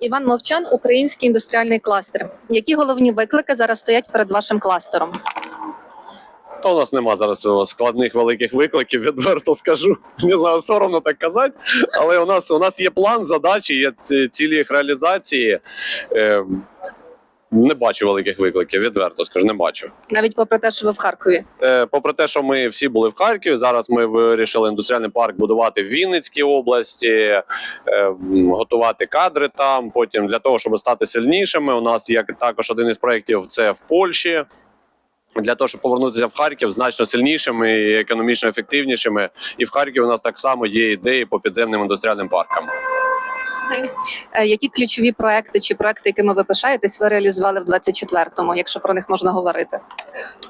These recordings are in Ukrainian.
Іван Мовчан, український індустріальний кластер. Які головні виклики зараз стоять перед вашим кластером? Та у нас нема зараз складних великих викликів, відверто скажу. Не знаю, соромно так казати. Але у нас у нас є план, задачі, є цілі їх реалізації. Не бачу великих викликів, відверто скажу, не бачу. Навіть попри те, що ви в Харкові. Е, попри те, що ми всі були в Харкові, зараз ми вирішили індустріальний парк будувати в Вінницькій області, е, готувати кадри там. Потім для того, щоб стати сильнішими. У нас є також один із проєктів це в Польщі. Для того, щоб повернутися в Харків значно сильнішими і економічно ефективнішими. І в Харкові у нас так само є ідеї по підземним індустріальним паркам. Е, Які ключові проекти чи проекти, якими ви пишаєтесь, ви реалізували в 24-му, якщо про них можна говорити?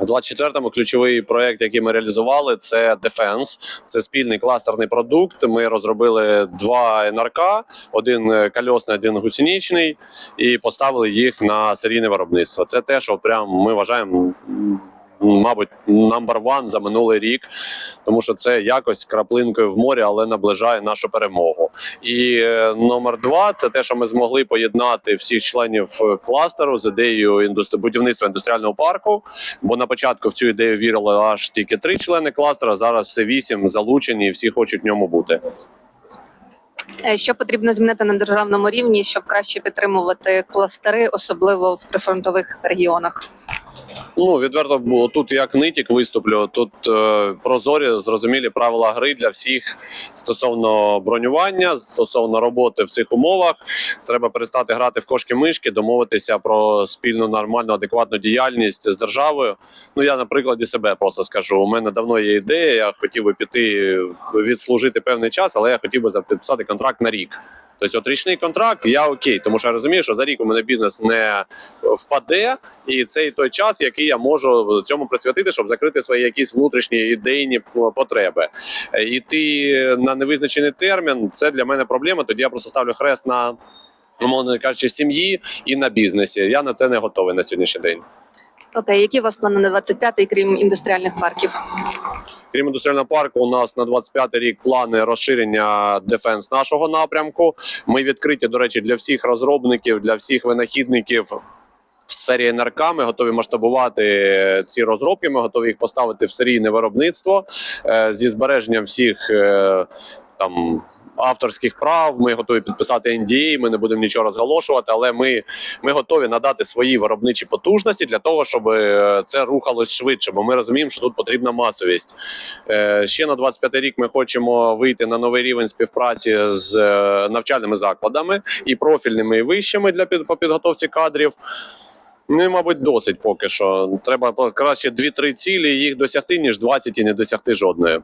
У 24-му ключовий проект, який ми реалізували, це Defense. Це спільний кластерний продукт. Ми розробили два НРК: один е, кольосний, один гусеничний, і поставили їх на серійне виробництво. Це те, що прям ми вважаємо. Мабуть, number one за минулий рік, тому що це якось краплинкою в морі, але наближає нашу перемогу. І е, номер два це те, що ми змогли поєднати всіх членів е, кластеру з ідеєю індустрі... будівництва індустріального парку. Бо на початку в цю ідею вірили аж тільки три члени кластера. Зараз все вісім залучені, і всі хочуть в ньому бути. Е, Що потрібно змінити на державному рівні, щоб краще підтримувати кластери, особливо в прифронтових регіонах? Ну відверто бо тут як нитік виступлю. Тут е, прозорі зрозумілі правила гри для всіх стосовно бронювання, стосовно роботи в цих умовах. Треба перестати грати в кошки-мишки, домовитися про спільну нормальну адекватну діяльність з державою. Ну я на прикладі себе просто скажу. У мене давно є ідея. Я хотів би піти відслужити певний час, але я хотів би підписати контракт на рік. Тобто, от річний контракт, я окей, тому що я розумію, що за рік у мене бізнес не впаде, і це і той час, який я можу цьому присвятити, щоб закрити свої якісь внутрішні ідейні потреби. Іти на невизначений термін це для мене проблема. Тоді я просто ставлю хрест на умовно кажучи, сім'ї і на бізнесі. Я на це не готовий на сьогоднішній день. Окей, які у вас плани на 25-й, крім індустріальних парків? Крім індустріального парку, у нас на 25 рік плани розширення дефенс нашого напрямку. Ми відкриті, до речі, для всіх розробників, для всіх винахідників. Сфері НРК ми готові масштабувати ці розробки. Ми готові їх поставити в серійне виробництво е, зі збереженням всіх е, там авторських прав. Ми готові підписати NDA, Ми не будемо нічого розголошувати, але ми, ми готові надати свої виробничі потужності для того, щоб е, це рухалось швидше. Бо ми розуміємо, що тут потрібна масовість. Ще на 25 рік ми хочемо вийти на новий рівень співпраці з навчальними закладами і профільними і вищими для по підготовці кадрів. Ну, мабуть, досить поки що. Треба краще 2-3 цілі їх досягти, ніж 20 і не досягти жодної.